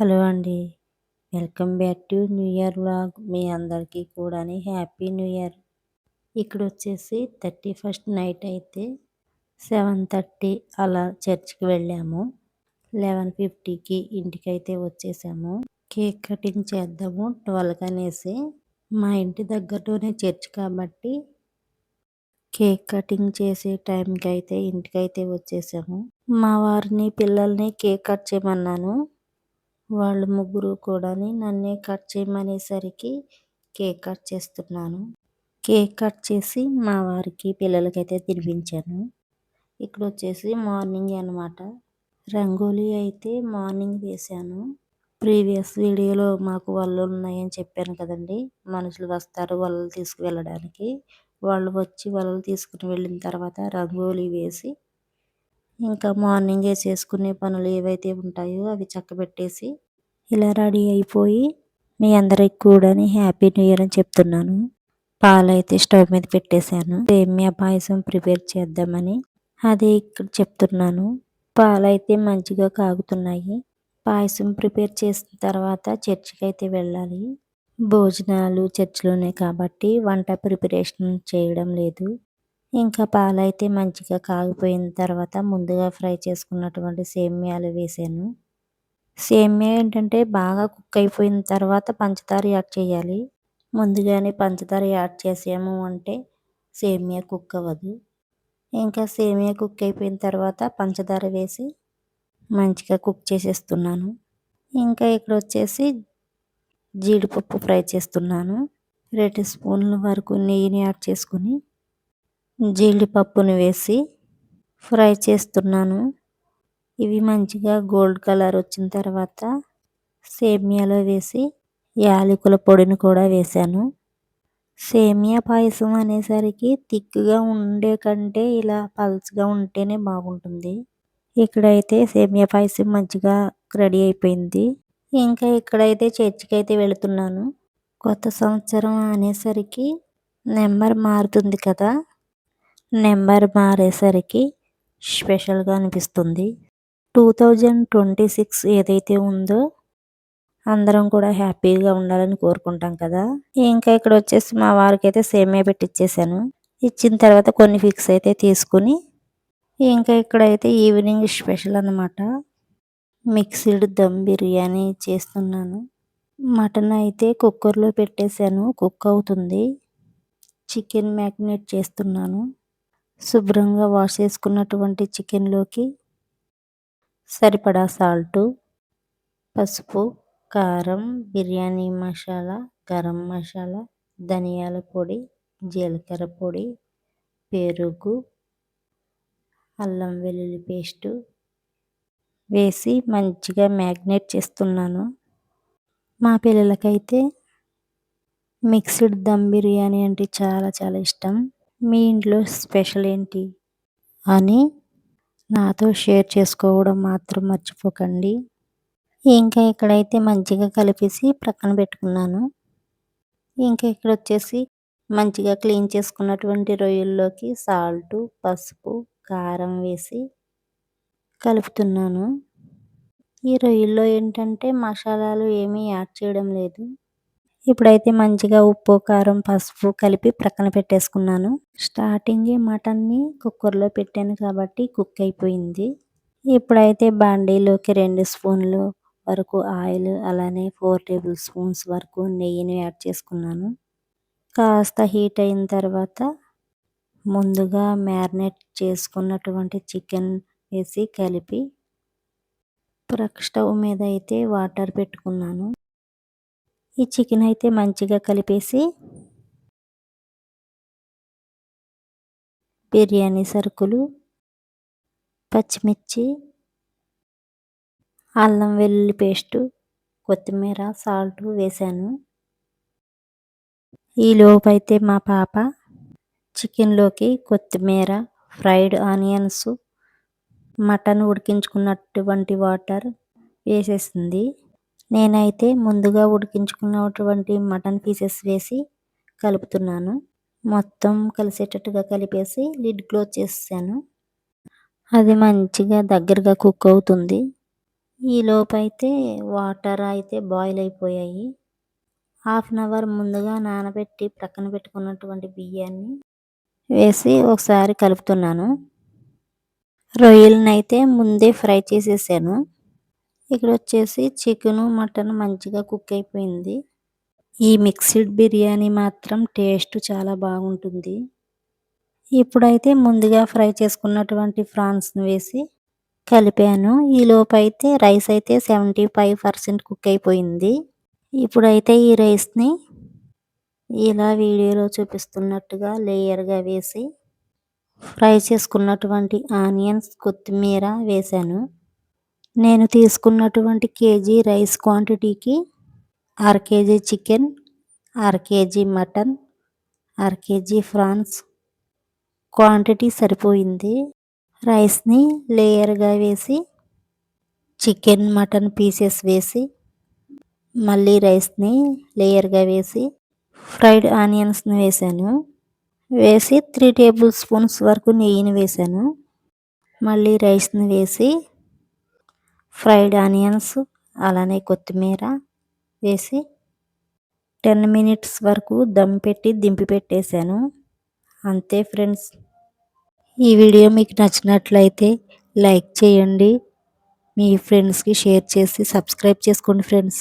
Hello అండి. Welcome back to new year vlog. మీ అందరికీ కూడా హ్యాపీ న్యూ ఇయర్. ఇక్కడ వచ్చేసి థర్టీ ఫస్ట్ నైట్ అయితే సెవెన్ థర్టీ అలా చర్చ్కి వెళ్ళాము. లెవెన్ ఫిఫ్టీకి ఇంటికి అయితే వచ్చేసాము. కేక్ కటింగ్ చేద్దాము ట్వెల్వ్ అనేసి మా ఇంటి దగ్గరలోనే చర్చ్ కాబట్టి కేక్ కటింగ్ చేసే టైంకి అయితే ఇంటికైతే వచ్చేసాము. మా వారిని పిల్లల్ని కేక్ కట్ చేయమన్నాను. వాళ్ళు ముగ్గురు కూడా నన్నే కట్ చేయమనేసరికి కేక్ కట్ చేస్తున్నాను. కేక్ కట్ చేసి మా వారికి పిల్లలకైతే తినిపించాను. ఇక్కడ వచ్చేసి మార్నింగ్ అనమాట రంగోలీ అయితే మార్నింగ్ వేశాను. ప్రీవియస్ వీడియోలో మాకు వాళ్ళు ఉన్నాయని చెప్పాను కదండి. మనుషులు వస్తారు వలలు తీసుకువెళ్ళడానికి. వాళ్ళు వచ్చి వలలు తీసుకుని వెళ్ళిన తర్వాత రంగోలీ వేసి ఇంకా మార్నింగే చేసుకునే పనులు ఏవైతే ఉంటాయో అవి చక్కబెట్టేసి ఇలా రెడీ అయిపోయి మీ అందరికి కూడా హ్యాపీ న్యూ ఇయర్ అని చెప్తున్నాను. పాలు అయితే స్టవ్ మీద పెట్టేశాను. సేమియా పాయసం ప్రిపేర్ చేద్దామని అదే ఇక్కడ చెప్తున్నాను. పాలు అయితే మంచిగా కాగుతున్నాయి. పాయసం ప్రిపేర్ చేసిన తర్వాత చర్చికి అయితే వెళ్ళాలి. భోజనాలు చర్చిలోనే కాబట్టి వంట ప్రిపరేషన్ చేయడం లేదు. ఇంకా పాలు అయితే మంచిగా కాగిపోయిన తర్వాత ముందుగా ఫ్రై చేసుకున్నటువంటి సేమ్యాలు వేసాను. సేమ్యా ఏంటంటే బాగా కుక్ అయిపోయిన తర్వాత పంచదార యాడ్ చేయాలి. ముందుగానే పంచదార యాడ్ చేసాము అంటే సేమియా కుక్ అవ్వదు. ఇంకా సేమియా కుక్ అయిపోయిన తర్వాత పంచదార వేసి మంచిగా కుక్ చేసేస్తున్నాను. ఇంకా ఇక్కడ వచ్చేసి జీడిపప్పు ఫ్రై చేస్తున్నాను. రెండు స్పూన్ల వరకు నెయ్యిని యాడ్ చేసుకుని జీడిపప్పుని వేసి ఫ్రై చేస్తున్నాను. ఇవి మంచిగా గోల్డ్ కలర్ వచ్చిన తర్వాత సేమియాలో వేసి యాలకుల పొడిని కూడా వేశాను. సేమియా పాయసం అనేసరికి థిక్గా ఉండే కంటే ఇలా పల్చగా ఉంటేనే బాగుంటుంది. ఇక్కడైతే సేమియా పాయసం మంచిగా రెడీ అయిపోయింది. ఇంకా ఇక్కడైతే చర్చికి అయితే వెళుతున్నాను. కొత్త సంవత్సరం అనేసరికి నెంబర్ మారుతుంది కదా. నెంబర్ మారేసరికి స్పెషల్గా అనిపిస్తుంది. టూ థౌజండ్ ట్వంటీ సిక్స్ ఏదైతే ఉందో అందరం కూడా హ్యాపీగా ఉండాలని కోరుకుంటాం కదా. ఇంకా ఇక్కడ వచ్చేసి మా వారికి అయితే సేమే పెట్టి ఇచ్చేసాను ఇచ్చిన తర్వాత కొన్ని ఫిక్స్ అయితే తీసుకుని ఇంకా ఇక్కడైతే ఈవినింగ్ స్పెషల్ అనమాట మిక్సిడ్ దమ్ బిర్యానీ చేస్తున్నాను. మటన్ అయితే కుక్కర్లో పెట్టేశాను కుక్ అవుతుంది. చికెన్ మ్యాగ్నేట్ చేస్తున్నాను. శుభ్రంగా వాష్ చేసుకున్నటువంటి చికెన్లోకి సరిపడా సాల్టు పసుపు కారం బిర్యానీ మసాలా గరం మసాలా ధనియాల పొడి జీలకర్ర పొడి పెరుగు అల్లం వెల్లుల్లి పేస్టు వేసి మంచిగా మ్యాగ్నేట్ చేస్తున్నాను. మా పిల్లలకైతే మిక్స్డ్ దమ్ బిర్యానీ అంటే చాలా చాలా ఇష్టం. మీ ఇంట్లో స్పెషల్ ఏంటి? అని నాతో షేర్ చేసుకోవడం మాత్రం మర్చిపోకండి. ఇంకా ఇక్కడైతే మంచిగా కలిపేసి ప్రక్కన పెట్టుకున్నాను. ఇంకా ఇక్కడ వచ్చేసి మంచిగా క్లీన్ చేసుకున్నటువంటి రొయ్యల్లోకి సాల్ట్ పసుపు కారం వేసి కలుపుతున్నాను. ఈ రొయ్యల్లో ఏంటంటే మసాలాలు ఏమీ యాడ్ చేయడం లేదు. ఇప్పుడైతే మంచిగా ఉప్పు కారం పసుపు కలిపి ప్రక్కన పెట్టేసుకున్నాను. స్టార్టింగే మటన్ని కుక్కర్లో పెట్టాను కాబట్టి కుక్ అయిపోయింది. ఇప్పుడైతే బాండీలోకి రెండు స్పూన్లు వరకు ఆయిల్ అలానే ఫోర్ టేబుల్ స్పూన్స్ వరకు నెయ్యిని యాడ్ చేసుకున్నాను. కాస్త హీట్ అయిన తర్వాత ముందుగా మ్యారినేట్ చేసుకున్నటువంటి చికెన్ వేసి కలిపి ప్రక్ స్టవ్ మీద అయితే వాటర్ పెట్టుకున్నాను. ఈ చికెన్ అయితే మంచిగా కలిపేసి బిర్యానీ సరుకులు పచ్చిమిర్చి అల్లం వెల్లుల్లి పేస్టు కొత్తిమీర సాల్ట్ వేసాను. ఈలోపు అయితే మా పాప చికెన్లోకి కొత్తిమీర ఫ్రైడ్ ఆనియన్స్ మటన్ ఉడికించుకున్నటువంటి వాటర్ వేసేసింది. నేనైతే ముందుగా ఉడికించుకున్నటువంటి మటన్ పీసెస్ వేసి కలుపుతున్నాను. మొత్తం కలిసేటట్టుగా కలిపేసి లిడ్ క్లోజ్ చేసాను అది మంచిగా దగ్గరగా కుక్ అవుతుంది. ఈ లోపైతే వాటర్ అయితే బాయిల్ అయిపోయాయి. హాఫ్ అన్ అవర్ ముందుగా నానబెట్టి ప్రక్కన పెట్టుకున్నటువంటి బియ్యాన్ని వేసి ఒకసారి కలుపుతున్నాను. రొయ్యలనైతే ముందే ఫ్రై చేసేసాను. ఇక్కడ వచ్చేసి చికెను మటన్ మంచిగా కుక్ అయిపోయింది. ఈ మిక్స్డ్ బిర్యానీ మాత్రం టేస్ట్ చాలా బాగుంటుంది. ఇప్పుడైతే ముందుగా ఫ్రై చేసుకున్నటువంటి ఫ్రాన్స్ను వేసి కలిపాను. ఈ లోపు అయితే రైస్ అయితే సెవెంటీ ఫైవ్ పర్సెంట్ కుక్ అయిపోయింది. ఇప్పుడైతే ఈ రైస్ని ఇలా వీడియోలో చూపిస్తున్నట్టుగా లేయర్గా వేసి ఫ్రై చేసుకున్నటువంటి ఆనియన్స్ కొత్తిమీర వేశాను. నేను తీసుకున్నటువంటి కేజీ రైస్ క్వాంటిటీకి అర కేజీ చికెన్ అర కేజీ మటన్ అర కేజీ ఫ్రాన్స్. క్వాంటిటీ సరిపోయింది. రైస్ని లేయర్గా వేసి చికెన్ మటన్ పీసెస్ వేసి మళ్ళీ రైస్ని లేయర్గా వేసి ఫ్రైడ్ ఆనియన్స్ని వేసాను. వేసి త్రీ టేబుల్ స్పూన్స్ వరకు నెయ్యిని వేసాను. మళ్ళీ రైస్ని వేసి ఫ్రైడ్ ఆనియన్స్ అలానే కొత్తిమీర వేసి టెన్ మినిట్స్ వరకు దమ్ పెట్టి దింపి పెట్టేశాను. అంతే ఫ్రెండ్స్. ఈ వీడియో మీకు నచ్చినట్లయితే లైక్ చేయండి. మీ ఫ్రెండ్స్కి షేర్ చేసి సబ్స్క్రైబ్ చేసుకోండి ఫ్రెండ్స్.